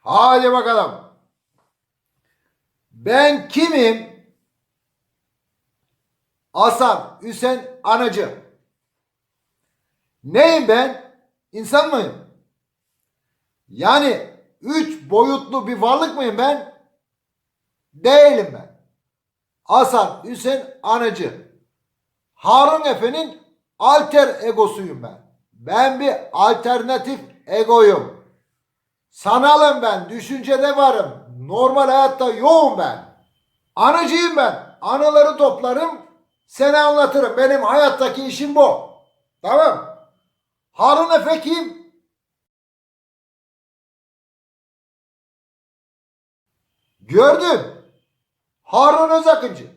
Hadi bakalım. Ben kimim? Hasan Hüseyin Anacı. Neyim ben? İnsan mıyım? Yani üç boyutlu bir varlık mıyım ben? Değilim ben. Hasan Hüseyin Anacı. Harun Efe'nin alter egosuyum ben. Ben bir alternatif egoyum. Sanalım ben, düşüncede varım. Normal hayatta yoğum ben. Anıcıyım ben. Anıları toplarım, seni anlatırım. Benim hayattaki işim bu. Tamam. Harun Efe kim? Gördüm. Harun Özakıncı.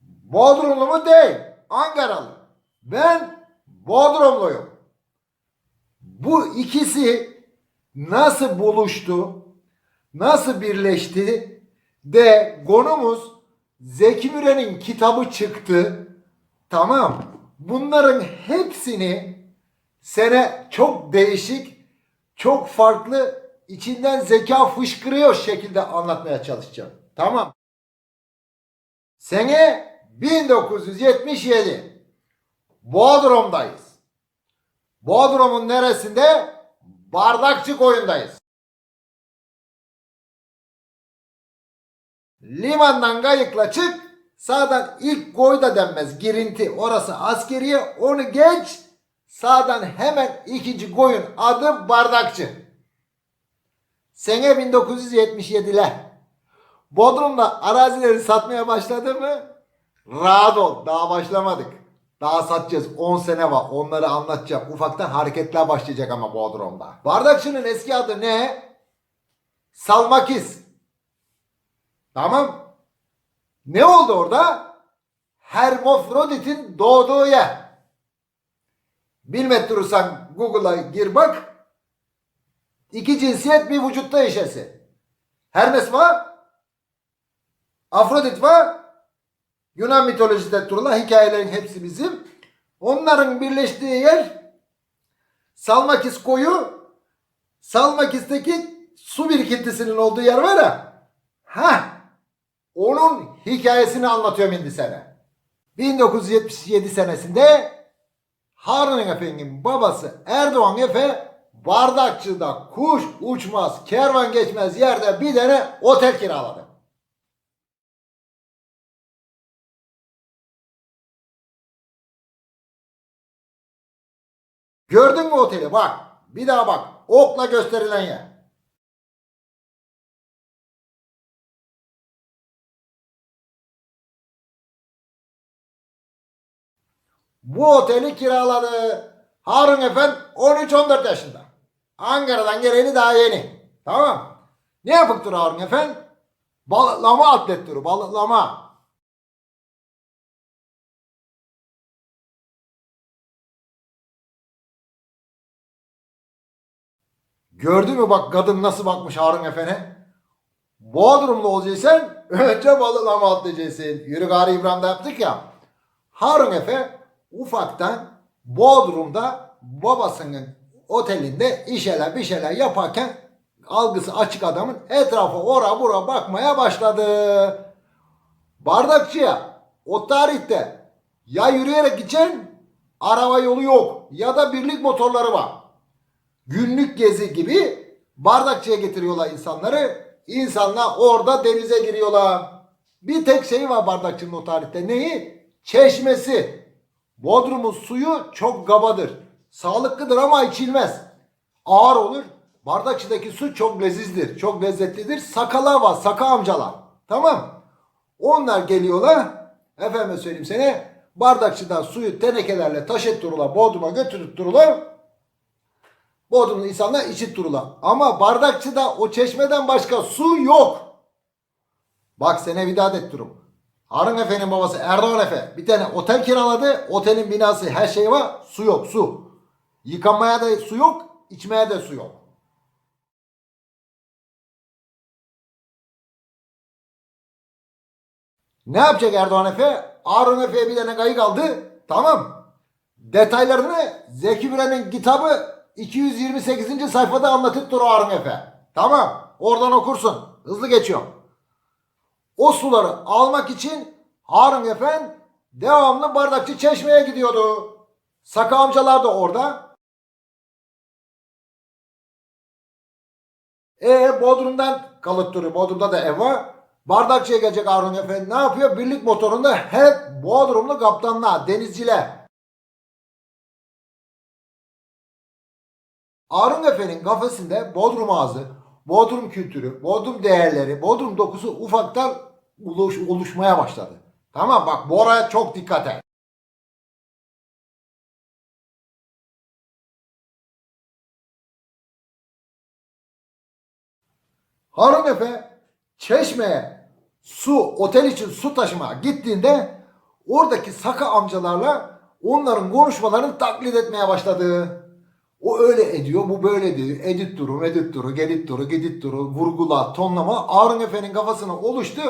Bodrumlu mu değil. Ankaralı. Ben Bodrumluyum. Bu ikisi nasıl buluştu? Nasıl birleşti? De konumuz Zeki Müren'in kitabı çıktı. Tamam. Bunların hepsini sene çok değişik, çok farklı, içinden zeka fışkırıyor şekilde anlatmaya çalışacağım. Tamam. Sene 1977. Bodrum'dayız. Bodrum'un neresinde? Bardakçı koyundayız. Limandan kayıkla çık. Sağdan ilk koy da denmez. Girinti. Orası askeriye. Onu geç. Sağdan hemen ikinci koyun adı Bardakçı. Sene 1977'le. Bodrum'da arazileri satmaya başladı mı? Rahat ol. Daha başlamadık. Daha satacağız. 10 sene var. Onları anlatacağım. Ufaktan hareketler başlayacak ama Bodrum'da. Bardakçı'nın eski adı ne? Salmakis. Tamam. Ne oldu orada? Hermafrodit'in doğduğu yer. Bilmek durursan Google'a gir bak. İki cinsiyet bir vücutta yaşası. Hermes var. Afrodit var. Yunan mitolojide turulan hikayelerin hepsi bizim. Onların birleştiği yer Salmakis koyu. Salmakis'teki su birikintisinin olduğu yer var ya. Ha, onun hikayesini anlatıyorum şimdi sana. 1977 senesinde Harun Efe'nin babası Erdoğan Efe Bardakçı'da kuş uçmaz, kervan geçmez yerde bir tane otel kiraladı. Gördün mü oteli? Bak. Bir daha bak. Okla gösterilen yer. Bu oteli kiraladı. Harun Efendi 13-14 yaşında. Ankara'dan geleni daha yeni. Tamam. Ne yapıp dur Harun Efendi? Balıklama atlet turu. Balıklama. Gördün mü bak kadın nasıl bakmış Harun Efe'ne? Bodrumlu olacaksan önce balıklama atlayacaksın. Yürü gari İbrahim'de yaptık ya. Harun Efe ufaktan Bodrum'da babasının otelinde işeler bir şeyler yaparken algısı açık adamın etrafa ora bura bakmaya başladı. Bardakçıya o tarihte ya yürüyerek gideceksin araba yolu yok ya da birlik motorları var. Günlük gezi gibi bardakçıya getiriyorlar insanları. İnsanlar orada denize giriyorlar. Bir tek şey var bardakçının o tarihte. Neyi? Çeşmesi. Bodrum'un suyu çok gabadır. Sağlıklıdır ama içilmez. Ağır olur. Bardakçıdaki su çok lezizdir. Çok lezzetlidir. Sakalar var. Saka amcalar. Tamam. Onlar geliyorlar. Efendim söyleyeyim sana. Bardakçıdan suyu tenekelerle taşıttırırlar. Bodrum'a götürttürürler. Bodrum'da insanlar içip dururlar. Ama bardakçıda o çeşmeden başka su yok. Bak sene vidat ettirim. Harun Efe'nin babası Erdoğan Efe bir tane otel kiraladı. Otelin binası her şey var. Su yok su. Yıkanmaya da su yok. içmeye de su yok. Ne yapacak Erdoğan Efe? Harun Efe'ye bir tane kayık aldı. Tamam. Detaylarını Zeki Müren'in kitabı 228. sayfada anlatıp duruyor Harun Efe. Tamam. Oradan okursun. Hızlı geçiyor. O suları almak için Harun Efendi devamlı bardakçı çeşmeye gidiyordu. Saka amcalar da orada. E Bodrum'dan kalıp duruyor. Bodrum'da da ev var. Bardakçıya gelecek Harun Efendi ne yapıyor? Birlik motorunda hep Bodrumlu kaptanlar, denizciler. Harun Efe'nin kafasında Bodrum ağzı, Bodrum kültürü, Bodrum değerleri, Bodrum dokusu ufaktan oluş, oluşmaya başladı. Tamam bak bu oraya çok dikkat et. Harun Efe Çeşme'ye su, otel için su taşıma gittiğinde oradaki Saka amcalarla onların konuşmalarını taklit etmeye başladı. O öyle ediyor, bu böyle diyor. Edit duru, edit duru, gedit duru, gedit duru, vurgula, tonlama. Harun Efe'nin kafasına oluştu.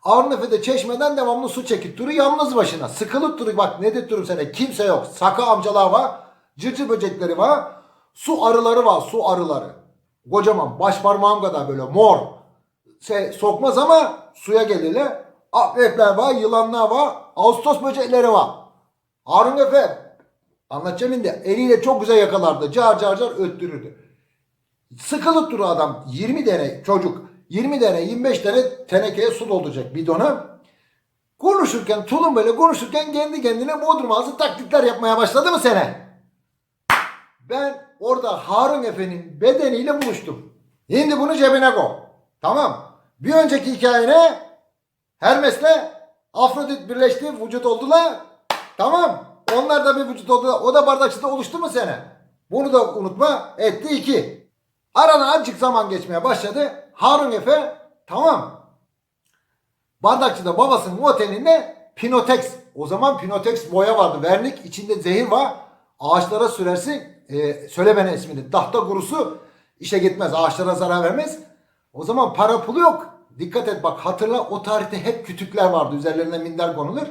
Harun Efe de çeşmeden devamlı su çekip duru yalnız başına. Sıkılıp duru bak ne de duru sana kimse yok. Saka amcalar var, cırcır böcekleri var. Su arıları var, su arıları. Kocaman baş parmağım kadar böyle mor. Şey, sokmaz ama suya gelirler. Akrepler var, yılanlar var, Ağustos böcekleri var. Harun Efe Anlatacağım şimdi. Eliyle çok güzel yakalardı. Car car car öttürürdü. Sıkılıp duru adam. 20 tane çocuk. 20 tane 25 tane tenekeye su dolduracak bidona. Konuşurken tulum böyle konuşurken kendi kendine Bodrum ağzı taklitler yapmaya başladı mı sene? Ben orada Harun Efe'nin bedeniyle buluştum. Şimdi bunu cebine koy. Tamam. Bir önceki hikayene Hermes'le Afrodit birleşti, vücut oldular. Tamam. Onlar da bir vücut oldu. O da bardakçıda oluştu mu sene? Bunu da unutma. Etti iki. Arada azıcık zaman geçmeye başladı. Harun Efe tamam. Bardakçıda babasının otelinde Pinotex. O zaman Pinotex boya vardı. Vernik içinde zehir var. Ağaçlara sürersin. E, söyle bana ismini. Tahta kurusu işe gitmez. Ağaçlara zarar vermez. O zaman para pulu yok. Dikkat et bak hatırla o tarihte hep kütükler vardı. Üzerlerine minder konulur.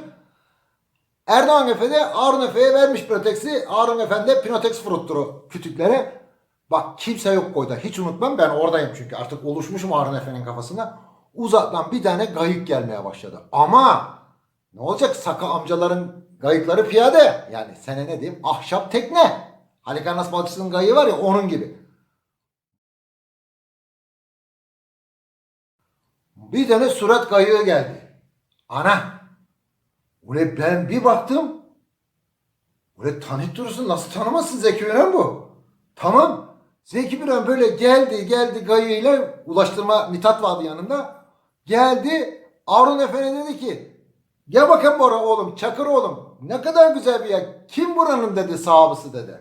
Erdoğan Efe de Harun Efe'ye vermiş Pinotex'i. Harun Efendi Pinotex fırıttırı kütüklere. Bak kimse yok koyda. Hiç unutmam ben oradayım çünkü artık oluşmuşum Harun Efe'nin kafasında. Uzaktan bir tane gayık gelmeye başladı. Ama ne olacak Saka amcaların gayıkları piyade. Yani sene ne diyeyim ahşap tekne. Halikarnas balıkçısının gayığı var ya onun gibi. Bir tane surat gayığı geldi. Ana Ule ben bir baktım. Ule tanık durursun nasıl tanımazsın Zeki Müren bu? Tamam. Zeki Müren böyle geldi geldi gayıyla ulaştırma Mithat vardı yanında. Geldi Harun Efendi dedi ki gel bakın Bora oğlum Çakır oğlum ne kadar güzel bir yer. Kim buranın dedi sahabısı dedi.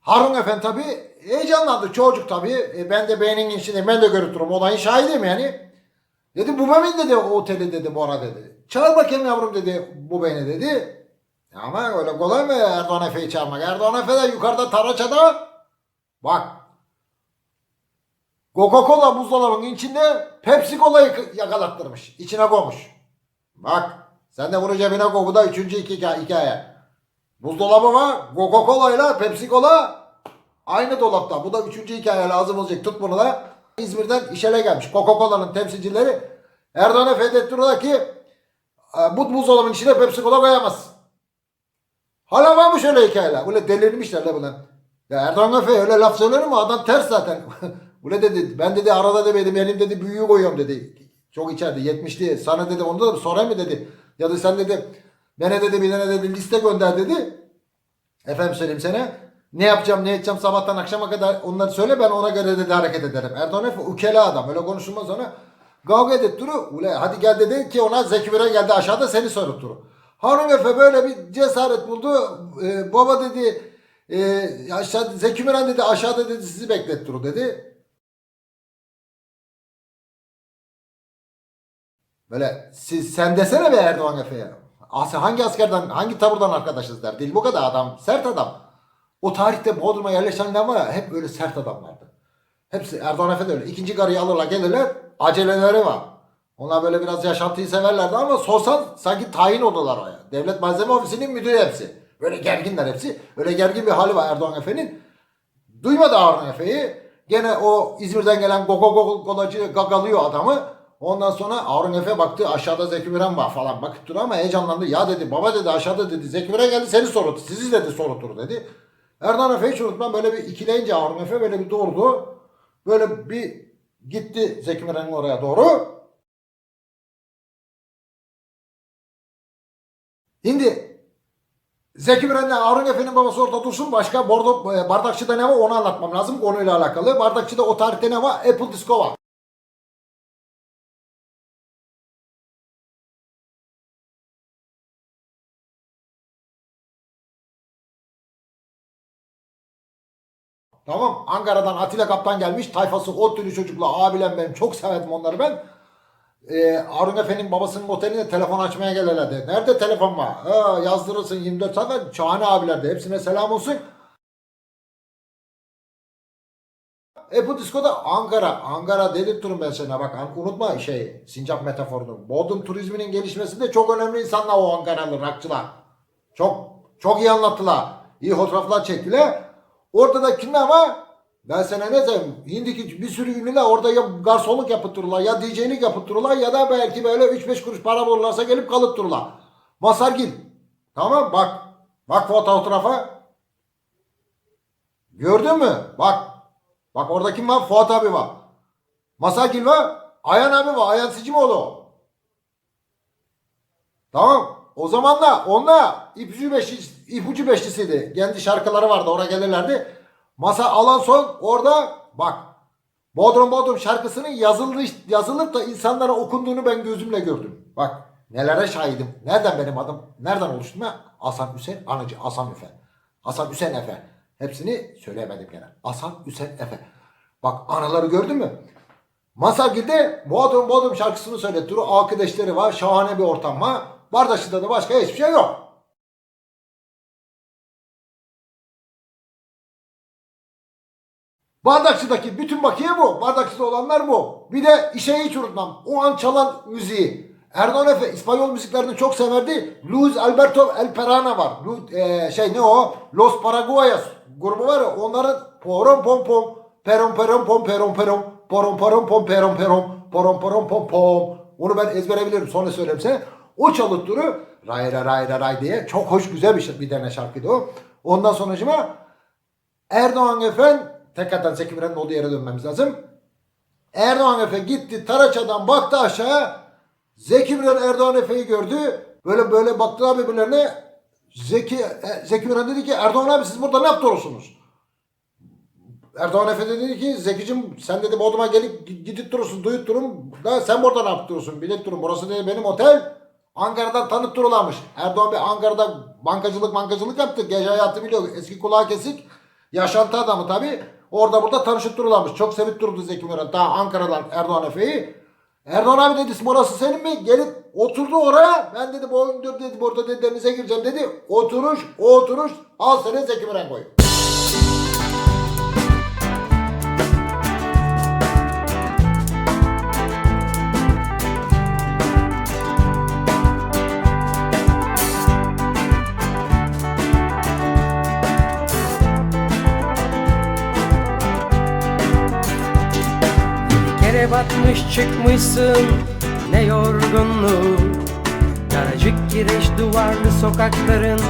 Harun Efendi tabi heyecanlandı çocuk tabi. E, ben de beynin içinde ben de görüntürüm olayın şahidiyim yani. Dedi bu benim dedi o oteli dedi Bora dedi. Çağır bakayım yavrum dedi bu beni dedi. Ama öyle kolay mı Erdoğan Efe'yi çağırmak? Erdoğan Efe de yukarıda Taraça'da bak Coca-Cola buzdolabının içinde Pepsi Cola'yı yakalattırmış. içine koymuş. Bak sen de bunu cebine koy. Bu da üçüncü hikaye. Buzdolabı var. Coca-Cola ile Pepsi Cola aynı dolapta. Bu da üçüncü hikaye lazım olacak. Tut bunu da. İzmir'den işele gelmiş. Coca-Cola'nın temsilcileri Erdoğan'a fethediyorlar ki e, bu buzdolabının içine Pepsi Cola koyamaz. Hala var mı şöyle hikayeler? Böyle delirmişler de bunlar. Ya Erdoğan Efe öyle laf söyler mi? Adam ters zaten. Böyle dedi ben dedi arada demedim elim dedi büyüğü koyuyorum dedi. Çok içeride 70'li sana dedi onu da sorayım mı dedi. Ya da sen dedi bana dedi bir tane dedi liste gönder dedi. Efendim söyleyeyim sana. Ne yapacağım ne edeceğim sabahtan akşama kadar onları söyle ben ona göre dedi hareket ederim. Erdoğan Efe ukela adam öyle konuşulmaz ona. Kavga edip duru. Ule hadi gel dedi ki ona Zeki Müren geldi aşağıda seni sorup duru. Harun Efe böyle bir cesaret buldu. Ee, baba dedi e, aşağı, Zeki Müren dedi aşağıda dedi sizi beklet duru dedi. Böyle siz sen desene be Erdoğan Efe'ye. Hangi askerden hangi taburdan arkadaşız der. Değil bu kadar adam sert adam. O tarihte Bodrum'a yerleşenler var ya hep böyle sert adamlardı. Hepsi Erdoğan Efe de öyle. İkinci karıyı alırlar gelirler aceleleri var. Onlar böyle biraz yaşantıyı severlerdi ama sorsan sanki tayin oldular oraya. Devlet Malzeme Ofisi'nin müdürü hepsi. Böyle gerginler hepsi. Öyle gergin bir hali var Erdoğan Efe'nin. Duymadı Harun Efe'yi. Gene o İzmir'den gelen gogo gogo golacı gagalıyor adamı. Ondan sonra Harun Efe baktı aşağıda Zeki Müren var falan bakıp duruyor ama heyecanlandı. Ya dedi baba dedi aşağıda dedi Zeki Müren geldi seni sorutur. Sizi dedi sorutur dedi. Erdoğan Efe hiç unutmam böyle bir ikileyince Harun Efe böyle bir durdu. Böyle bir gitti Zeki Müren'in oraya doğru. Şimdi Zeki Müren'le Harun Efe'nin babası orada dursun. Başka Bordo, e, Bardakçı'da ne var onu anlatmam lazım konuyla alakalı. Bardakçı'da o tarihte ne var? Apple Disco var. Tamam. Ankara'dan Atilla Kaptan gelmiş. Tayfası o türlü çocukla abilen benim. Çok severdim onları ben. Ee, Harun Efe'nin babasının oteline telefon açmaya gelirlerdi. Nerede telefon var? Ha, yazdırırsın 24 saat. Şahane abilerdi. Hepsine selam olsun. E bu diskoda Ankara. Ankara dedirtirim ben sana bak. Unutma şey sincap metaforunu. Bodrum turizminin gelişmesinde çok önemli insanlar o Ankaralı rakçılar. Çok çok iyi anlattılar. İyi fotoğraflar çektiler. Orada da kimler var? Ben sana ne diyeyim? Hindiki bir sürü ünlüler orada ya garsonluk yapıttırırlar ya DJ'lik yapıttırırlar ya da belki böyle 3-5 kuruş para bulurlarsa gelip kalıttırırlar. Masargil. Tamam bak. Bak fotoğrafa. Gördün mü? Bak. Bak orada kim var? Fuat abi var. Masargil var. Ayhan abi var. Ayhan Sicimoğlu. Tamam. O zaman da onunla ipucu, beşli, ipucu beşlisiydi. Kendi şarkıları vardı. Oraya gelirlerdi. Masa alan son orada bak. Bodrum Bodrum şarkısının yazıldı, yazılıp da insanlara okunduğunu ben gözümle gördüm. Bak nelere şahidim. Nereden benim adım? Nereden oluştum ben? Hasan Hüseyin Anıcı. Hasan Üfe. Hasan Hüseyin Efe. Hepsini söyleyemedim gene. Hasan Hüseyin Efe. Bak anaları gördün mü? Masagil'de Bodrum Bodrum şarkısını söylettiriyor. Arkadaşları var. Şahane bir ortam var. Bardaşı'da da başka hiçbir şey yok. Bardakçı'daki bütün bakiye bu. Bardakçı'da olanlar bu. Bir de işe hiç unutmam. O an çalan müziği. Erdoğan Efe İspanyol müziklerini çok severdi. Luis Alberto El Perana var. Lu- e, şey ne o? Los Paraguayas grubu var ya onların porom pom pom perom perom pom perom perom porom porom pom perom perom porom porom pom pom onu ben ezbere sonra söylerim size. O çalıttırı ray ray ray ray diye çok hoş güzel bir, şey- bir tane şarkıydı o. Ondan sonracıma Erdoğan Efendi tekrardan Zeki Müren'in olduğu yere dönmemiz lazım. Erdoğan Efe gitti Taraça'dan baktı aşağı. Zeki Müren Erdoğan Efe'yi gördü. Böyle böyle baktılar birbirlerine. Zeki, e, Zeki Müren dedi ki Erdoğan abi siz burada ne yapıyorsunuz? Erdoğan Efe de dedi ki Zeki'cim sen dedi Bodrum'a gelip gi- gidip durursun duyup durun. Da sen burada ne yaptırıyorsun? Bilet durun. Burası dedi benim otel. Ankara'dan tanıt durulamış. Erdoğan Bey Ankara'da bankacılık bankacılık yaptı. Gece hayatı biliyor. Eski kulağı kesik. Yaşantı adamı tabi. Orada burada tanışıp durulamış. Çok sevip durdu Zeki Müren. Daha Ankara'dan Erdoğan Efe'yi. Erdoğan abi dedi burası senin mi? Gelip oturdu oraya. Ben dedi bu oyun dur dedi burada dedi denize gireceğim dedi. Oturuş oturuş al seni Zeki Müren koy. Kere batmış çıkmışsın ne yorgunluk. Daracık giriş duvarlı sokakların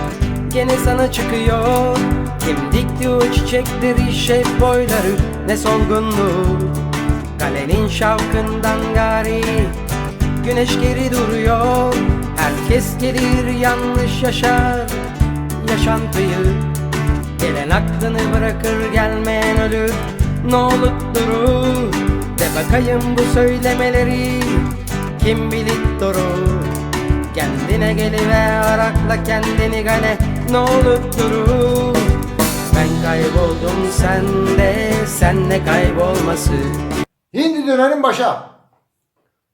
gene sana çıkıyor. Kim dikti o çiçekleri şef boyları ne solgunluk. Kalenin şavkından gari güneş geri duruyor. Herkes gelir yanlış yaşar yaşantıyı. Gelen aklını bırakır gelmeyen ölür Ne olup durur bakayım bu söylemeleri Kim bilir durur Kendine geliver arakla kendini gale Ne olup durur Ben kayboldum sende Sen de kaybolması Hindi dönelim başa.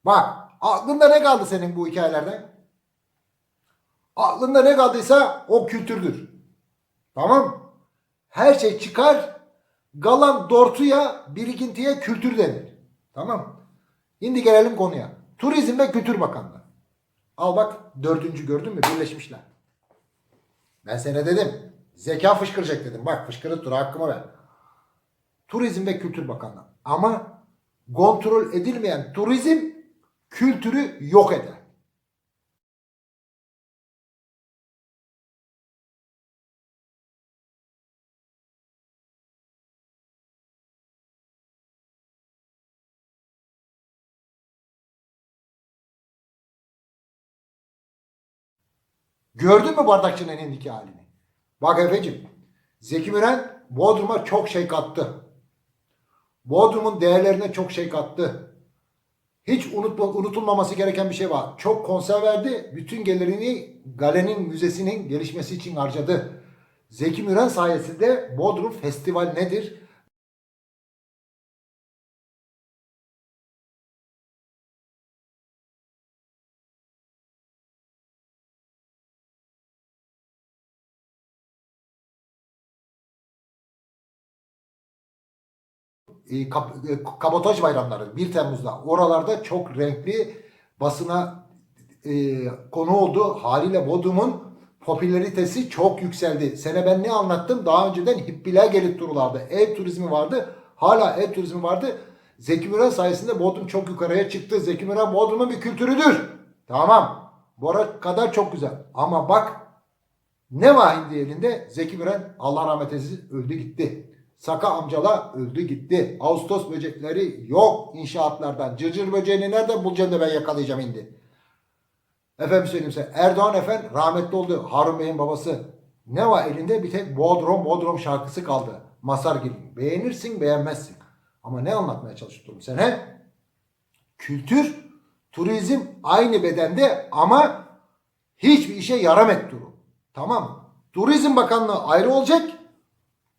Bak aklında ne kaldı senin bu hikayelerden? Aklında ne kaldıysa o kültürdür. Tamam. Her şey çıkar. Galan dortuya, birikintiye kültür denir. Tamam. Şimdi gelelim konuya. Turizm ve Kültür Bakanlığı. Al bak dördüncü gördün mü? Birleşmişler. Ben sana dedim. Zeka fışkıracak dedim. Bak fışkırıp dur hakkımı ver. Turizm ve Kültür Bakanlığı. Ama kontrol edilmeyen turizm kültürü yok eder. Gördün mü bardakçının elindeki halini? Bak Efe'cim, Zeki Müren Bodrum'a çok şey kattı. Bodrum'un değerlerine çok şey kattı. Hiç unutma, unutulmaması gereken bir şey var. Çok konser verdi. Bütün gelirini Galen'in müzesinin gelişmesi için harcadı. Zeki Müren sayesinde Bodrum Festival nedir? E, kap- e, kabotaj bayramları 1 Temmuz'da oralarda çok renkli basına e, konu oldu. Haliyle Bodrum'un popülaritesi çok yükseldi. Sene ben ne anlattım? Daha önceden hippiler gelip dururlardı. Ev turizmi vardı. Hala ev turizmi vardı. Zeki Müren sayesinde Bodrum çok yukarıya çıktı. Zeki Müren Bodrum'un bir kültürüdür. Tamam. Bora kadar çok güzel. Ama bak ne var şimdi elinde? Zeki Müren Allah rahmet eylesin öldü gitti. Saka amcala öldü gitti. Ağustos böcekleri yok inşaatlardan. Cırcır böceğini nereden bulacaksın da ben yakalayacağım şimdi. Efendim söyleyeyim size. Erdoğan efendi rahmetli oldu. Harun Bey'in babası. Ne var elinde? Bir tek Bodrum Bodrum şarkısı kaldı. Masar gibi. Beğenirsin beğenmezsin. Ama ne anlatmaya çalışıyorum sen he? Kültür, turizm aynı bedende ama hiçbir işe yaramet durum. Tamam? Turizm Bakanlığı ayrı olacak.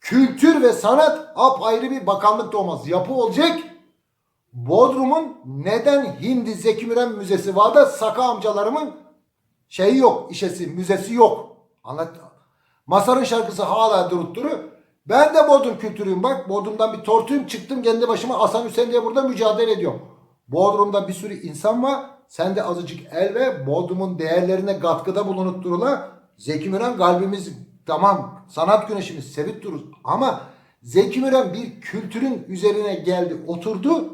Kültür ve sanat apayrı bir bakanlık da olmaz. Yapı olacak. Bodrum'un neden Hindi Zeki Müren Müzesi var da Saka amcalarımın şeyi yok, işesi, müzesi yok. Anlat. Masar'ın şarkısı hala durup duru. Ben de Bodrum kültürüyüm bak. Bodrum'dan bir tortuyum çıktım kendi başıma Hasan Hüseyin diye burada mücadele ediyorum. Bodrum'da bir sürü insan var. Sen de azıcık el ve Bodrum'un değerlerine katkıda bulunup durula. Zeki Müren kalbimiz tamam sanat güneşimiz sevip durur. Ama Zeki Müren bir kültürün üzerine geldi oturdu.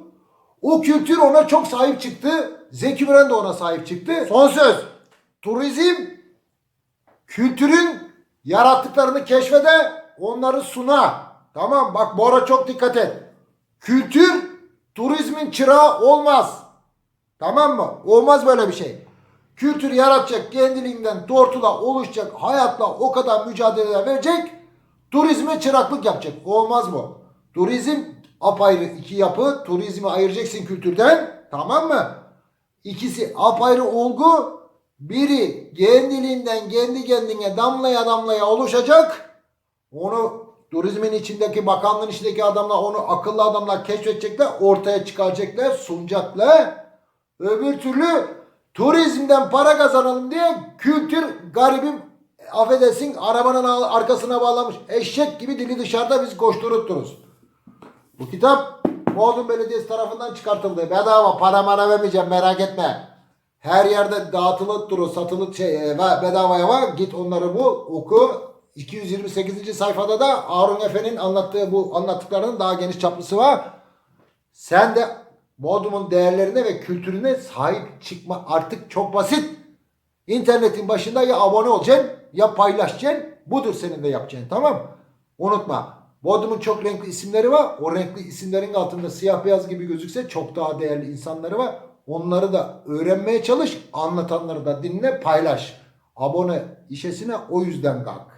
O kültür ona çok sahip çıktı. Zeki Müren de ona sahip çıktı. Son söz. Turizm kültürün yarattıklarını keşfede onları suna. Tamam bak Bora çok dikkat et. Kültür turizmin çırağı olmaz. Tamam mı? Olmaz böyle bir şey. Kültür yaratacak, kendiliğinden tortula oluşacak, hayatla o kadar mücadele verecek, turizme çıraklık yapacak. Olmaz bu. Turizm apayrı iki yapı. Turizmi ayıracaksın kültürden. Tamam mı? İkisi apayrı olgu. Biri kendiliğinden kendi kendine damlaya damlaya oluşacak. Onu turizmin içindeki bakanlığın içindeki adamlar onu akıllı adamlar keşfedecekler. Ortaya çıkaracaklar, sunacaklar. Öbür türlü turizmden para kazanalım diye kültür garibim affedersin arabanın arkasına bağlamış eşek gibi dili dışarıda biz koşturup dururuz. Bu kitap Bodrum Belediyesi tarafından çıkartıldı. Bedava para mara vermeyeceğim merak etme. Her yerde dağıtılıp durur, satılıp şey e, bedavaya var. Git onları bul, oku. 228. sayfada da Harun Efe'nin anlattığı bu anlattıklarının daha geniş çaplısı var. Sen de Bodrum'un değerlerine ve kültürüne sahip çıkma artık çok basit. İnternetin başında ya abone olacaksın ya paylaşacaksın. Budur senin de yapacağın tamam? Unutma. Bodrum'un çok renkli isimleri var. O renkli isimlerin altında siyah beyaz gibi gözükse çok daha değerli insanları var. Onları da öğrenmeye çalış. Anlatanları da dinle paylaş. Abone işesine o yüzden kalk.